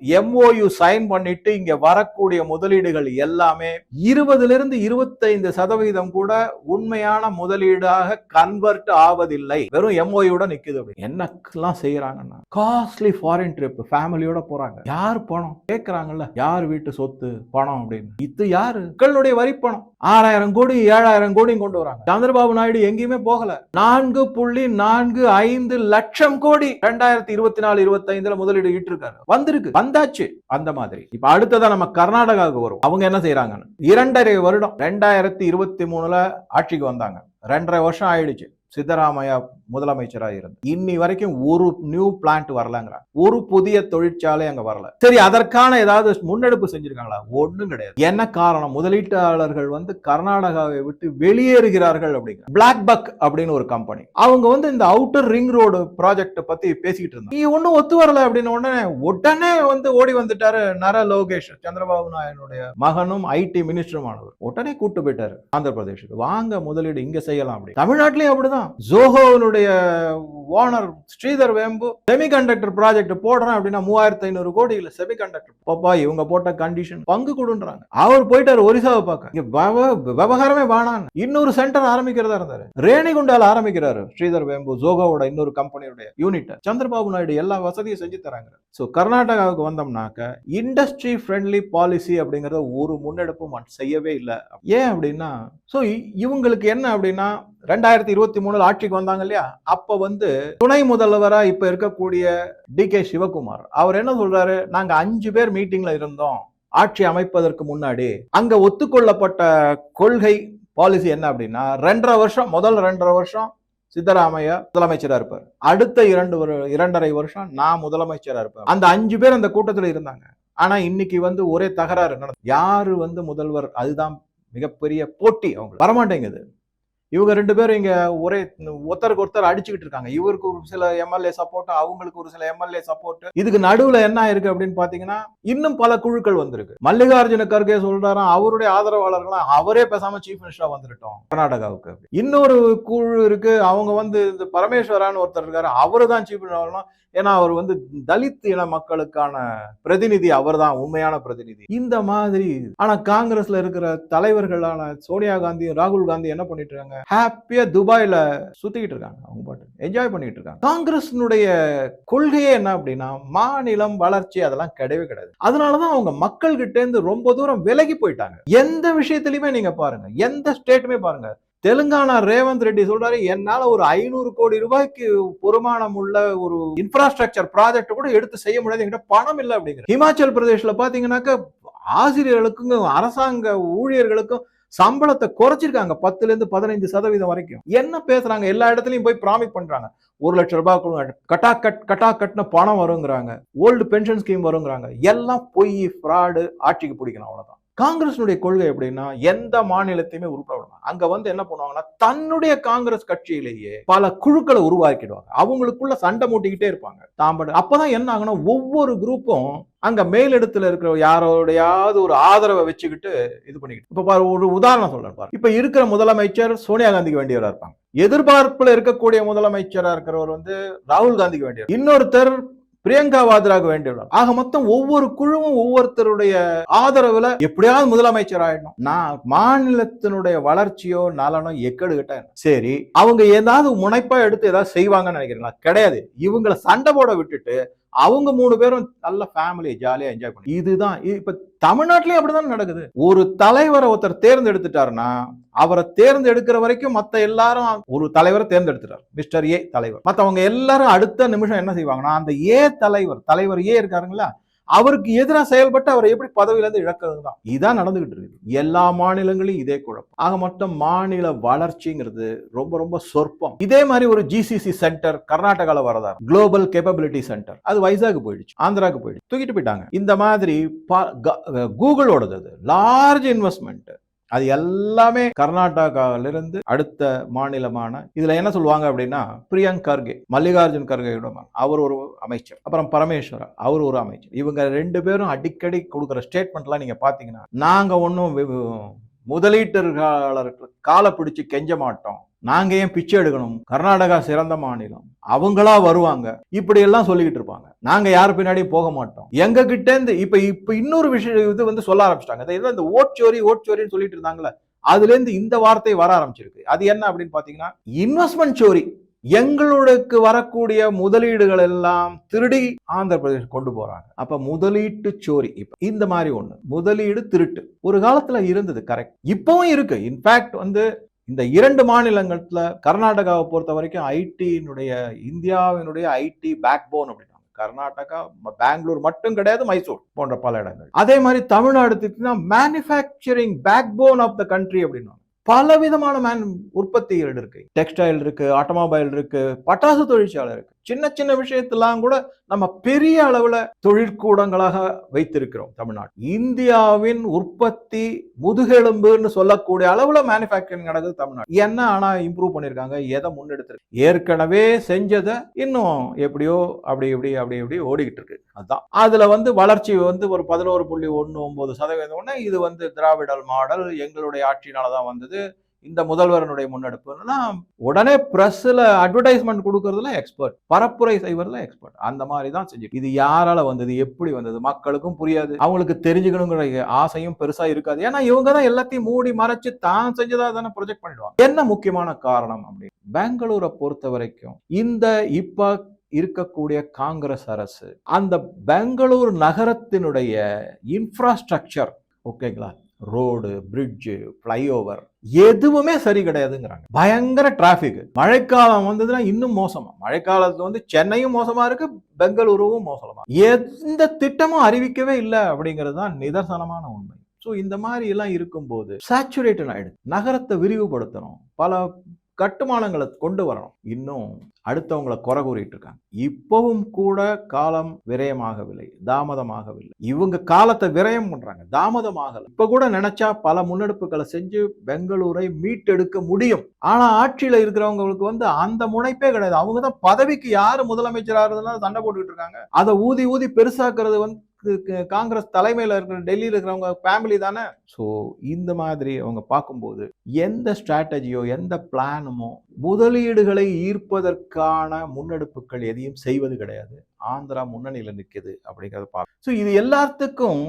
எம்ஓயு சைன் பண்ணிட்டு இங்க வரக்கூடிய முதலீடுகள் எல்லாமே இருபதுல இருந்து இருபத்தைந்து சதவீதம் கூட உண்மையான முதலீடாக கன்வெர்ட் ஆவதில்லை. வெறும் எம்ஓயோட நிக்குது அப்படி. என்னக்கெல்லாம் செய்யறாங்கன்னா காஸ்ட்லி ஃபாரின் ட்ரிப் ஃபேமிலியோட போறாங்க. யார் பணம்? கேட்கறாங்கல்ல யார் வீட்டு சொத்து? பணம். அப்படின்னு. இது யாரு? மக்களுடைய வரி பணம். ஆறாயிரம் கோடி ஏழாயிரம் கோடி கொண்டு வராங்க. சந்திரபாபு நாயுடு எங்கேயுமே போகல. நான்கு புள்ளி நான்கு ஐந்து லட்சம் கோடி ரெண்டாயிரத்தி இருபத்தி நாலு இருபத்தி ஐந்துல முதலீடு ஈட்டிருக்காரு. வந்திருக்கு. வந்தாச்சு. அந்த மாதிரி. இப்ப அடுத்ததா நம்ம கர்நாடகாவுக்கு வரும் அவங்க என்ன செய்யறாங்கன்னு இரண்டரை வருடம் ரெண்டாயிரத்தி இருபத்தி மூணுல ஆட்சிக்கு வந்தாங்க. ரெண்டரை வருஷம் ஆயிடுச்சு. சித்தராமையா முதலமைச்சராக இருந்து. இன்னி வரைக்கும் ஒரு நியூ பிளான்ட் வரலங்கிறாங்க. ஒரு புதிய தொழிற்சாலை அங்க வரல. சரி அதற்கான ஏதாவது முன்னெடுப்பு செஞ்சிருக்காங்களா? ஒன்றும் கிடையாது. என்ன காரணம்? முதலீட்டாளர்கள் வந்து கர்நாடகாவை விட்டு வெளியேறுகிறார்கள் அப்படிங்கிற. பிளாக் பக் அப்படின்னு ஒரு கம்பெனி அவங்க வந்து இந்த அவுட்டர் ரிங் ரோடு ப்ராஜெக்ட் பத்தி பேசிக்கிட்டு இருந்தாங்க. நீ ஒன்னும் ஒத்து வரல அப்படின்னு உடனே உடனே வந்து ஓடி வந்துட்டாரு நர லோகேஷ் சந்திரபாபு நாயுடைய மகனும் ஐடி மினிஸ்டருமானவர் உடனே கூட்டு போயிட்டாரு ஆந்திர பிரதேஷுக்கு வாங்க முதலீடு இங்க செய்யலாம் அப்படி தமிழ்நாட்டிலேயே அப்படிதான். ஜோஹோனுடைய அதனுடைய ஓனர் ஸ்ரீதர் வேம்பு செமிகண்டக்டர் ப்ராஜெக்ட் போடுறேன் அப்படின்னா மூவாயிரத்தி ஐநூறு கோடி இல்ல செமிகண்டக்டர் பாப்பா இவங்க போட்ட கண்டிஷன் பங்கு கொடுன்றாங்க. அவர் போயிட்டாரு ஒரிசாவை பார்க்க. விவகாரமே வேணாம் இன்னொரு சென்டர் ஆரம்பிக்கிறதா இருந்தாரு. ரேணிகுண்டால ஆரம்பிக்கிறாரு ஸ்ரீதர் வேம்பு ஜோகாவோட இன்னொரு கம்பெனியுடைய யூனிட் சந்திரபாபு நாயுடு எல்லா வசதியும் செஞ்சு தராங்க. ஸோ கர்நாடகாவுக்கு வந்தோம்னாக்க இண்டஸ்ட்ரி ஃப்ரெண்ட்லி பாலிசி அப்படிங்கிறத ஒரு முன்னெடுப்பும் செய்யவே இல்லை. ஏன் அப்படின்னா ஸோ இவங்களுக்கு என்ன அப்படின்னா ரெண்டாயிரத்தி இருபத்தி மூணுல ஆட்சிக்கு வந்தாங்க இல்லையா? அப்ப வந்து துணை முதல்வரா இப்ப இருக்கக்கூடிய டி கே சிவகுமார். அவர் என்ன சொல்றாரு? நாங்க அஞ்சு பேர் மீட்டிங்ல இருந்தோம். ஆட்சி அமைப்பதற்கு முன்னாடி. அங்க ஒத்துக்கொள்ளப்பட்ட கொள்கை பாலிசி என்ன அப்படின்னா ரெண்டரை வருஷம் முதல் ரெண்டரை வருஷம் சித்தராமையா முதலமைச்சரா இருப்பார். அடுத்த இரண்டு வரு- இரண்டரை வருஷம் நான் முதலமைச்சரா இருப்பேன். அந்த அஞ்சு பேர் அந்த கூட்டத்துல இருந்தாங்க. ஆனா இன்னைக்கு வந்து ஒரே தகராறு நடந்தது யாரு வந்து முதல்வர் அதுதான் மிகப்பெரிய போட்டி அவங்க வரமாட்டேங்குது. இவங்க ரெண்டு பேரும் இங்க ஒரே ஒருத்தருக்கு ஒருத்தர் அடிச்சுக்கிட்டு இருக்காங்க. இவருக்கு ஒரு சில எம்எல்ஏ சப்போர்ட் அவங்களுக்கு ஒரு சில எம்எல்ஏ சப்போர்ட் இதுக்கு நடுவுல என்ன இருக்கு அப்படின்னு பாத்தீங்கன்னா இன்னும் பல குழுக்கள் வந்திருக்கு. மல்லிகார்ஜுன கர்கே சொல்றாராம் அவருடைய ஆதரவாளர்களாம் அவரே பேசாம சீஃப் மினிஸ்டரா வந்துட்டோம் கர்நாடகாவுக்கு. இன்னொரு குழு இருக்கு அவங்க வந்து இந்த பரமேஸ்வரான்னு ஒருத்தர் இருக்காரு அவரு தான் சீஃப் மினிஸ்டர் ஏன்னா அவர் வந்து தலித் இன மக்களுக்கான பிரதிநிதி அவர்தான் உண்மையான பிரதிநிதி. இந்த மாதிரி ஆனா காங்கிரஸ்ல இருக்கிற தலைவர்களான சோனியா காந்தி ராகுல் காந்தி என்ன பண்ணிட்டு இருக்காங்க ஹாப்பியா துபாயில சுத்திக்கிட்டு இருக்காங்க அவங்க பாட்டு. என்ஜாய் பண்ணிட்டு இருக்காங்க. காங்கிரஸ்னுடைய கொள்கையே என்ன அப்படின்னா மாநிலம் வளர்ச்சி அதெல்லாம் கிடையவே கிடையாது. அதனாலதான் அவங்க மக்கள் கிட்ட இருந்து ரொம்ப தூரம் விலகி போயிட்டாங்க. எந்த விஷயத்திலயுமே நீங்க பாருங்க எந்த ஸ்டேட்டுமே பாருங்க தெலுங்கானா ரேவந்த் ரெட்டி சொல்றாரு என்னால ஒரு ஐநூறு கோடி ரூபாய்க்கு பொறுமானம் உள்ள ஒரு இன்ஃப்ராஸ்ட்ரக்சர் ப்ராஜெக்ட் கூட எடுத்து செய்ய முடியாது என்கிட்ட பணம் இல்லை அப்படிங்கிற. ஹிமாச்சல் பிரதேஷ்ல பாத்தீங்கன்னாக்க ஆசிரியர்களுக்கும் அரசாங்க ஊழியர்களுக்கும் சம்பளத்தை குறைச்சிருக்காங்க பத்துல இருந்து பதினைந்து சதவீதம் வரைக்கும். என்ன பேசுறாங்க? எல்லா இடத்துலயும் போய் ப்ராமிட் பண்றாங்க. ஒரு லட்சம் ரூபாய் கொடுங்க கட்டா கட் கட்டா கட்டின பணம் வருங்கிறாங்க. ஓல்டு பென்ஷன் ஸ்கீம் வருங்கிறாங்க. எல்லாம் பொய் ஃப்ராடு ஆட்சிக்கு பிடிக்கணும் அவ்வளவுதான். காங்கிரஸினுடைய கொள்கை எப்படின்னா எந்த மாநிலத்தையுமே உருப்பட விடணும் அங்க வந்து என்ன பண்ணுவாங்கன்னா தன்னுடைய காங்கிரஸ் கட்சியிலேயே பல குழுக்களை உருவாக்கிடுவாங்க. அவங்களுக்குள்ள சண்டை மூட்டிக்கிட்டே இருப்பாங்க. தாம்படு அப்பதான் என்ன ஆகுன்னா ஒவ்வொரு குரூப்பும் அங்க மேலிடத்துல இருக்கிற யாரோடையாவது ஒரு ஆதரவை வச்சுக்கிட்டு இது பண்ணிக்கிட்டு இப்ப பாரு ஒரு உதாரணம் சொல்றேன் பாரு. இப்ப இருக்கிற முதலமைச்சர் சோனியா காந்திக்கு வேண்டியவரா இருப்பாங்க. எதிர்பார்ப்புல இருக்கக்கூடிய முதலமைச்சரா இருக்கிறவர் வந்து ராகுல் காந்திக்கு வேண்டியவர். இன்னொருத்தர் பிரியங்கா வாத்ராக வேண்டியவர் ஆக மொத்தம் ஒவ்வொரு குழுவும் ஒவ்வொருத்தருடைய ஆதரவுல எப்படியாவது முதலமைச்சர் ஆயிடணும். நான் மாநிலத்தினுடைய வளர்ச்சியோ நலனோ எக்கெடுகிட்டேன் சரி அவங்க ஏதாவது முனைப்பா எடுத்து ஏதாவது செய்வாங்கன்னு நினைக்கிறீங்களா? கிடையாது. இவங்களை சண்டை போட விட்டுட்டு அவங்க மூணு பேரும் நல்ல ஃபேமிலி ஜாலியாக என்ஜாய் பண்ணி இதுதான் இப்போ இப்ப தமிழ்நாட்டிலயும் அப்படிதான் நடக்குது? ஒரு தலைவரை ஒருத்தர் தேர்ந்தெடுத்துட்டாருன்னா அவரை தேர்ந்தெடுக்கிற வரைக்கும் மத்த எல்லாரும் ஒரு தலைவரை தேர்ந்தெடுத்துட்டார். மிஸ்டர் ஏ தலைவர். மத்தவங்க எல்லாரும் அடுத்த நிமிஷம் என்ன செய்வாங்கன்னா அந்த ஏ தலைவர் தலைவர் ஏ இருக்காருங்களா? அவருக்கு எதிராக செயல்பட்டு அவரை எப்படி பதவியிலேருந்து இழக்கிறது தான் இதான் நடந்துகிட்டு இருக்குது. எல்லா மாநிலங்களையும் இதே குழப்பம். ஆக மொத்தம் மாநில வளர்ச்சிங்கிறது ரொம்ப ரொம்ப சொற்பம். இதே மாதிரி ஒரு ஜிசிசி சென்டர் கர்நாடகாவில் வரதா குளோபல் கேப்பபிலிட்டி சென்டர் அது வைசாக் போயிடுச்சு ஆந்திராவுக்கு போயிடுச்சு. தூக்கிட்டு போயிட்டாங்க. இந்த மாதிரி ப- க- கூகுளோடது அது. லார்ஜ் இன்வெஸ்ட்மெண்ட் அது எல்லாமே கர்நாடகாவிலிருந்து அடுத்த மாநிலமான இதுல என்ன சொல்லுவாங்க அப்படின்னா பிரியங்க் கர்கே மல்லிகார்ஜுன் கர்கேயோட அவர் ஒரு அமைச்சர் அப்புறம் பரமேஸ்வரா அவர் ஒரு அமைச்சர். இவங்க ரெண்டு பேரும் அடிக்கடி கொடுக்குற ஸ்டேட்மெண்ட்லாம் நீங்க பாத்தீங்கன்னா நாங்க ஒன்றும் முதலீட்டாளருக்கு காலை பிடிச்சு கெஞ்ச மாட்டோம். நாங்க ஏன் பிச்சை எடுக்கணும்? கர்நாடகா சிறந்த மாநிலம். அவங்களா வருவாங்க. இப்படி எல்லாம் சொல்லிக்கிட்டு இருப்பாங்க. நாங்க யார் பின்னாடியும் போக மாட்டோம். எங்க கிட்ட இருந்து இப்ப இப்ப இன்னொரு விஷயம் இது வந்து சொல்ல ஆரம்பிச்சிட்டாங்க. இது இந்த ஓட்சோரி ஓட்சோரின்னு சொல்லிட்டு இருந்தாங்களே அதுல இருந்து இந்த வார்த்தை வர ஆரம்பிச்சிருக்கு. அது என்ன அப்படின்னு பாத்தீங்கன்னா இன்வெஸ்ட்மெண்ட் சோரி. எங்களுக்கு வரக்கூடிய முதலீடுகள் எல்லாம் திருடி ஆந்திர பிரதேஷ் கொண்டு போறாங்க. அப்ப முதலீட்டு சோரி. இப்ப இந்த மாதிரி ஒண்ணு. முதலீடு திருட்டு. ஒரு காலத்துல இருந்தது கரெக்ட் இப்பவும் இருக்கு. இன்ஃபேக்ட் வந்து இந்த இரண்டு மாநிலங்கள்ல கர்நாடகாவை பொறுத்த வரைக்கும் ஐடியினுடைய இந்தியாவினுடைய ஐடி பேக் போன் அப்படின்னா கர்நாடகா பெங்களூர் மட்டும் கிடையாது மைசூர் போன்ற பல இடங்கள். அதே மாதிரி தமிழ்நாடு எடுத்துக்கிட்டீங்கன்னா manufacturing backbone of the country அப்படின்னா பல விதமான மேன் உற்பத்திகள் இருக்கு. டெக்ஸ்டைல் இருக்கு ஆட்டோமொபைல் இருக்கு பட்டாசு தொழிற்சாலை இருக்கு. சின்ன சின்ன விஷயத்தெல்லாம் கூட நம்ம பெரிய அளவில் தொழிற்கூடங்களாக வைத்திருக்கிறோம் தமிழ்நாடு. இந்தியாவின் உற்பத்தி முதுகெலும்புன்னு சொல்லக்கூடிய அளவில் மேனுஃபேக்சரிங் நடக்குது தமிழ்நாடு. என்ன ஆனால் இம்ப்ரூவ் பண்ணியிருக்காங்க எதை முன்னெடுத்திருக்கு? ஏற்கனவே செஞ்சதை இன்னும் எப்படியோ அப்படி இப்படி அப்படி இப்படி ஓடிக்கிட்டு இருக்கு. அதுதான் அதுல வந்து வளர்ச்சி வந்து ஒரு பதினோரு புள்ளி ஒன்று ஒன்பது சதவீதம் இது வந்து திராவிடல் மாடல் எங்களுடைய ஆட்சினால தான் வந்தது. இந்த முதல்வரனுடைய முன்னெடுப்புன்னா உடனே பிரஸ்ல அட்வர்டைஸ்மெண்ட் கொடுக்கறதுல எக்ஸ்பர்ட் பரப்புரை செய்வதில் எக்ஸ்பர்ட் அந்த மாதிரி தான் செஞ்சு இது யாரால வந்தது? எப்படி வந்தது? மக்களுக்கும் புரியாது. அவங்களுக்கு தெரிஞ்சுக்கணுங்கிற ஆசையும் பெருசா இருக்காது. ஏன்னா இவங்க தான் எல்லாத்தையும் மூடி மறைச்சு தான் செஞ்சதா தானே ப்ரொஜெக்ட் பண்ணிடுவாங்க. என்ன முக்கியமான காரணம் அப்படின்னு பெங்களூரை பொறுத்த வரைக்கும் இந்த இப்ப இருக்கக்கூடிய காங்கிரஸ் அரசு அந்த பெங்களூர் நகரத்தினுடைய இன்ஃப்ராஸ்ட்ரக்சர் ஓகேங்களா ரோடு பிரிட்ஜு ஃப்ளைஓவர் எதுவுமே சரி கிடையாதுங்கிறாங்க. பயங்கர டிராஃபிக் மழைக்காலம் வந்ததுன்னா இன்னும் மோசமா. மழைக்காலத்துல வந்து சென்னையும் மோசமா இருக்கு பெங்களூருவும் மோசமா எந்த திட்டமும் அறிவிக்கவே இல்லை அப்படிங்கிறது தான் நிதர்சனமான உண்மை. ஸோ இந்த மாதிரி எல்லாம் இருக்கும்போது சேச்சுரேட்டன் ஆயிடுது. நகரத்தை விரிவுபடுத்தணும். பல கட்டுமானங்களை கொண்டு வரணும். இன்னும் அடுத்தவங்களை குறை கூறிட்டு இருக்காங்க. இப்பவும் கூட காலம் விரயமாகவில்லை தாமதமாகவில்லை. இவங்க காலத்தை விரயம் பண்றாங்க தாமதமாகல. இப்ப கூட நினைச்சா பல முன்னெடுப்புகளை செஞ்சு பெங்களூரை மீட்டெடுக்க முடியும். ஆனா ஆட்சியில இருக்கிறவங்களுக்கு வந்து அந்த முனைப்பே கிடையாது. அவங்க தான் பதவிக்கு யாரு முதலமைச்சராக இருந்ததுனால சண்டை போட்டுக்கிட்டு இருக்காங்க. அதை ஊதி ஊதி பெருசாக்குறது வந்து காங்கிரஸ் தலைமையில் இருக்கிற டெல்லியில் இருக்கிறவங்க ஃபேமிலி தானே? ஸோ இந்த மாதிரி அவங்க பார்க்கும்போது எந்த ஸ்ட்ராட்டஜியோ எந்த பிளானுமோ முதலீடுகளை ஈர்ப்பதற்கான முன்னெடுப்புகள் எதையும் செய்வது கிடையாது. ஆந்திரா முன்னணியில நிற்குது அப்படிங்கறத பார்க்க ஸோ இது எல்லாத்துக்கும்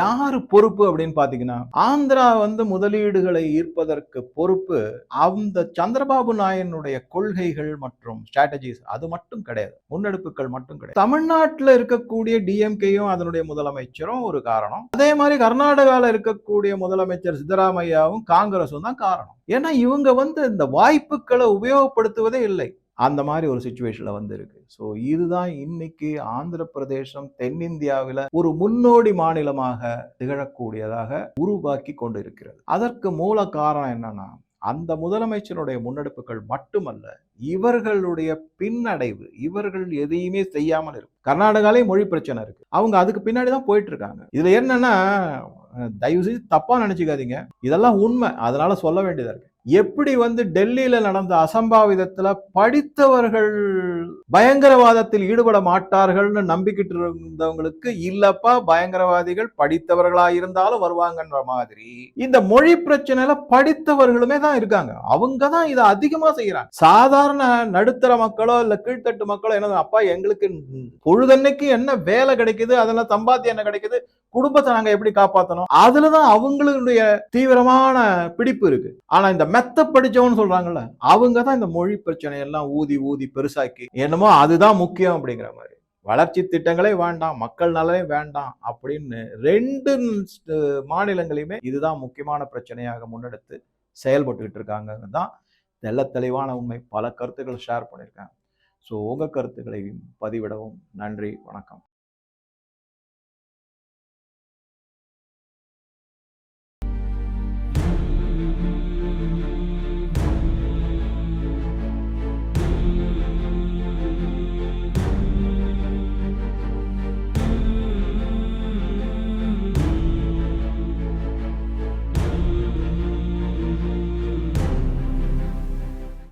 யார் பொறுப்பு அப்படின்னு பாத்தீங்கன்னா ஆந்திரா வந்து முதலீடுகளை ஈர்ப்பதற்கு பொறுப்பு அந்த சந்திரபாபு நாயனுடைய கொள்கைகள் மற்றும் ஸ்ட்ராட்டஜிஸ் அது மட்டும் கிடையாது. முன்னெடுப்புகள் மட்டும் கிடையாது. தமிழ்நாட்டில் இருக்கக்கூடிய டிஎம்கேயும் அதனுடைய முதலமைச்சரும் ஒரு காரணம். அதே மாதிரி கர்நாடகாவில் இருக்கக்கூடிய முதலமைச்சர் சித்தராமையாவும் காங்கிரஸும் தான் காரணம். ஏன்னா இவங்க வந்து இந்த வாய்ப்புகளை உபயோகப்படுத்துவதே இல்லை. அந்த மாதிரி ஒரு சுச்சுவேஷனில் வந்திருக்கு. ஸோ இதுதான் இன்னைக்கு ஆந்திர பிரதேசம் தென்னிந்தியாவில் ஒரு முன்னோடி மாநிலமாக திகழக்கூடியதாக உருவாக்கி கொண்டு இருக்கிறது அதற்கு மூல காரணம் என்னன்னா அந்த முதலமைச்சருடைய முன்னெடுப்புகள் மட்டுமல்ல இவர்களுடைய பின்னடைவு இவர்கள் எதையுமே செய்யாமல் இருக்கு. கர்நாடகாலே மொழி பிரச்சனை இருக்கு. அவங்க அதுக்கு பின்னாடி தான் போயிட்டு இருக்காங்க. இதுல என்னன்னா தயவு செய்து தப்பா நினைச்சுக்காதீங்க. இதெல்லாம் உண்மை. அதனால சொல்ல வேண்டியதா இருக்கு. எப்படி வந்து டெல்லியில நடந்த அசம்பாவிதத்துல படித்தவர்கள் பயங்கரவாதத்தில் ஈடுபட மாட்டார்கள்னு நம்பிக்கிட்டு இருந்தவங்களுக்கு இல்லப்பா பயங்கரவாதிகள் படித்தவர்களா இருந்தாலும் வருவாங்கன்ற மாதிரி இந்த மொழி பிரச்சனையில படித்தவர்களுமே தான் இருக்காங்க. அவங்க தான் இதை அதிகமா செய்யறாங்க. சாதாரண நடுத்தர மக்களோ இல்ல கீழ்த்தட்டு மக்களோ என்ன அப்பா எங்களுக்கு பொழுதன்னைக்கு என்ன வேலை கிடைக்குது? அதெல்லாம் சம்பாத்தியம் என்ன கிடைக்குது? குடும்பத்தை நாங்க எப்படி காப்பாத்தணும்? அதுலதான் அவங்களுடைய தீவிரமான பிடிப்பு இருக்கு. ஆனா இந்த மெத்த படிச்சவன்னு சொல்றாங்கல்ல அவங்க தான் இந்த மொழி பிரச்சனை எல்லாம் ஊதி ஊதி பெருசாக்கி என்னமோ அதுதான் முக்கியம் அப்படிங்கிற மாதிரி. வளர்ச்சி திட்டங்களே வேண்டாம் மக்கள் நலனே வேண்டாம் அப்படின்னு ரெண்டு மாநிலங்களையுமே இதுதான் முக்கியமான பிரச்சனையாக முன்னெடுத்து செயல்பட்டுக்கிட்டு இருக்காங்க தான் தெல்ல தெளிவான உண்மை. பல கருத்துக்கள் ஷேர் பண்ணியிருக்காங்க ஸோ உங்கள் கருத்துக்களையும் பதிவிடவும் நன்றி வணக்கம்.